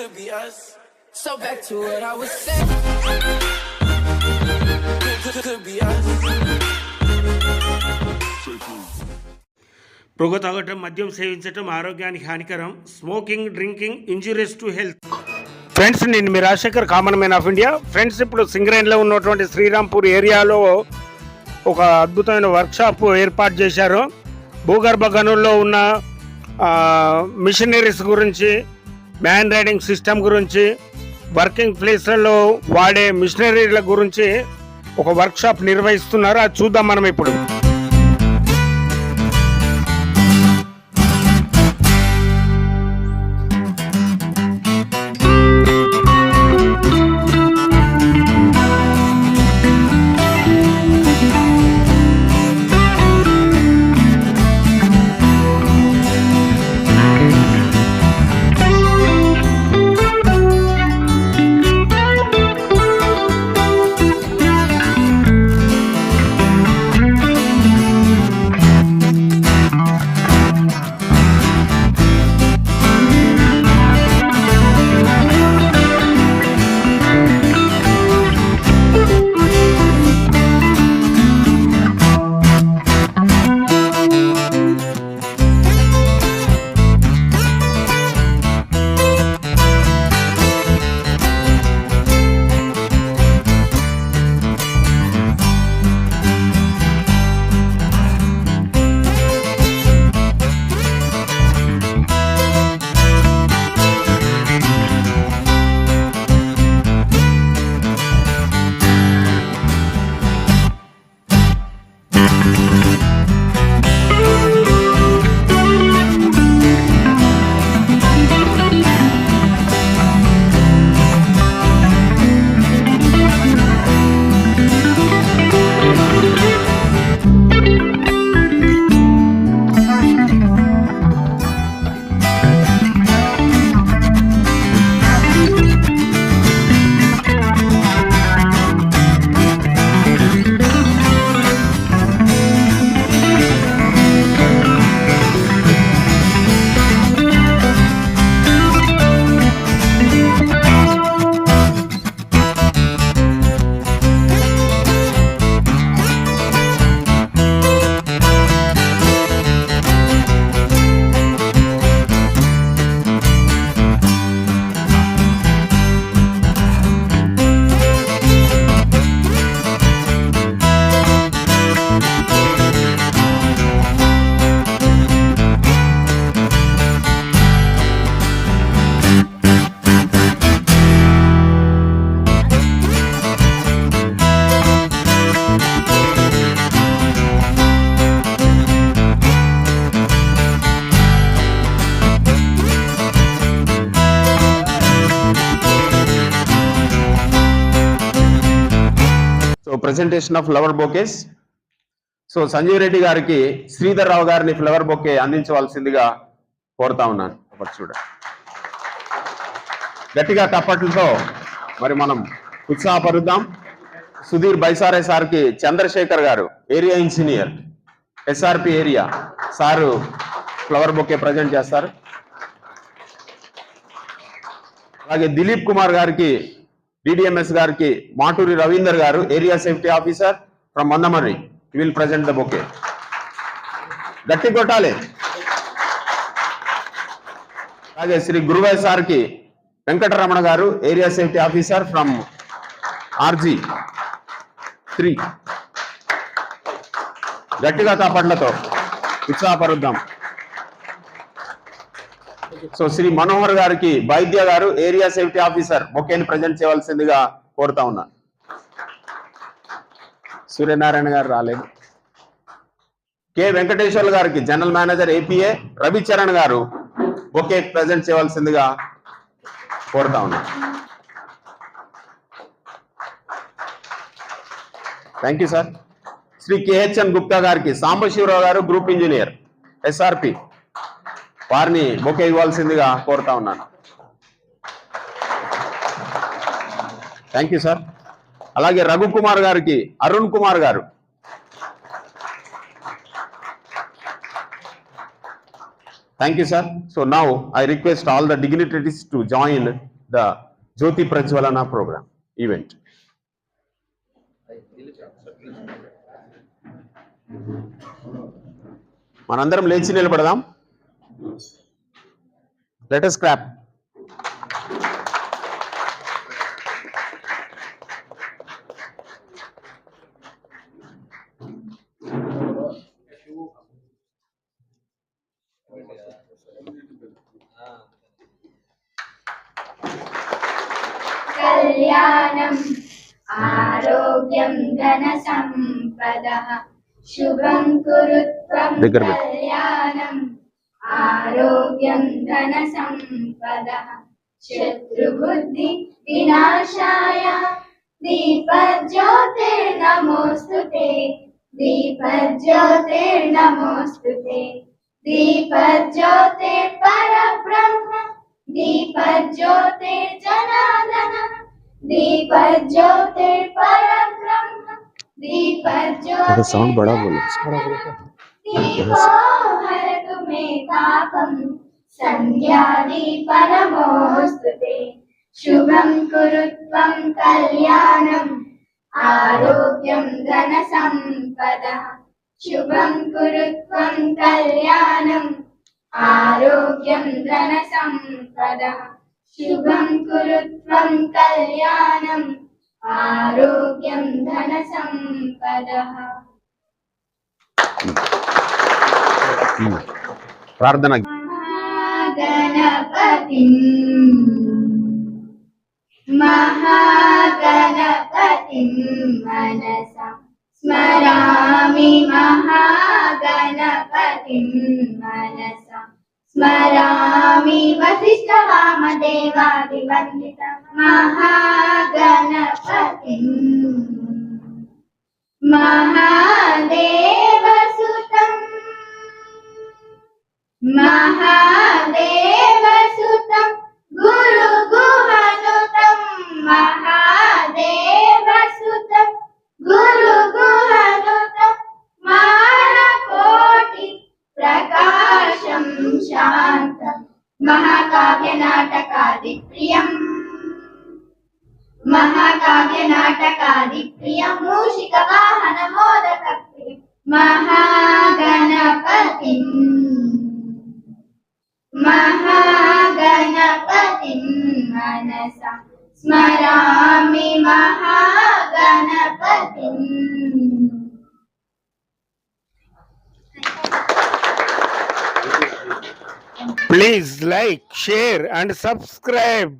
could be us. So back to what I was saying. Could, could, could be us. పొగ తాగటం మద్యం సేవించటం ఆరోగ్యానికి హానికరం smoking drinking injurious to health friends నేను మీ Rajasekhar common man of India friends ఇప్పుడు సింగరేణిలో ఉన్నటువంటి శ్రీరాంపూర్ ఏరియాలో ఒక అద్భుతమైన వర్క్షాప్ ఏర్పాటు చేశారు భూగర్భ గనుల్లో ఉన్న మిషనరీస్ గురించి మ్యాన్ రైడింగ్ సిస్టమ్ గురించి వర్కింగ్ ప్లేస్లలో వాడే మిషనరీల గురించి ఒక వర్క్షాప్ నిర్వహిస్తున్నారు. అది చూద్దాం మనం ఇప్పుడు. So presentation of flower bouquets so Sanjeev Reddy గారికి శ్రీధర్ రావు గారిని ఫ్లవర్ బొకే అందించవలసిందిగా కోరుతా ఉన్నాను. ఒకటి గట్టిగా కప్పట్లతో మరి మనం ఉత్సాహపరుద్దాం. సుధీర్ బైసారే సార్కి Chandrasekhar garu area engineer SRP area sir flower bouquet present చేస్తారు. అలాగే దిలీప్ కుమార్ గారికి డిడిఎంఎస్ గారికి Maturi Ravinder garu area safety officer from Mandamarri. Will present the bouquet గట్టి కొట్టాలి. అలాగే శ్రీ గురువై సార్కి Venkataramana garu area safety officer from RG three. గట్టిగా కాపాడ్లతో ఉత్సాహపరుద్దాం. సో శ్రీ మనోహర్ గారికి Vaidya garu area safety officer బొకేని ప్రజెంట్ చేయవలసిందిగా కోరుతా ఉన్నాను సూర్యనారాయణ గారు రాలేదు. కె వెంకటేశ్వర్లు గారికి జనరల్ మేనేజర్ ఏపీఏ రవిచరణ్ గారు బొకే ప్రజెంట్ చేయవలసిందిగా కోరుతా ఉన్నాను thank you sir. Shri KHN Gupta గారికి Sambasivarao garu group engineer SRP. వారిని బొకే ఇవ్వాల్సిందిగా కోరుతా ఉన్నాను. థ్యాంక్ యూ సార్ అలాగే రఘు కుమార్ గారికి Arun Kumar garu. Thank you sir so నా I request all the dignitaries to join the జ్యోతి ప్రజ్వలన ప్రోగ్రామ్ ఈవెంట్ మనందరం లేచి నిలబడదాం. Let us clap. Kalyanam Shubham Kurutvam Kalyanam आरोग्यं संपद शत्रुबुद्धि विनाशाय। दीपज्योतिर्नमोऽस्तु ते। दीपज्योतिर्नमोऽस्तु ते। दीपज्योतिर्परब्रह्म दीपज्योतिर्जनादन दीपज्योतिर्परब्रह्म दीपज्योतिर् तो तो साउंड बड़ा बोलो। बड़ा बोलो मे पापम् सन्ध्यादीपनमोऽस्तु ते शुभं कुरु त्वं कल्याणम् आरोग्यं धनसम्पदः शुभं कुरु त्वं कल्याणम् आरोग्यं धनसम्पदः शुभं कुरु त्वं कल्याणम् आरोग्यं धनसम्पदः ప్రార్థన. మహాగణపతి. మనస. స్మరామి మహాగణపతి మనస. స్మరామి వశిష్ఠ వామదేవాది మహాగణపతి. మహాదేవసుతం మహాదేవసుతం గురు గుహనుతం మహాదేవసుతం గురు గుహనుతం మారకోటి ప్రకాశం శాంతం మహాకావ్య నాటకాది ప్రియం. మహాకావ్య నాటకాది ప్రియం మూషిక వాహన మోదక మహాగణపతిం. महागणपतिं मनसा स्मरामि महागणपतिम् Please like, share and subscribe.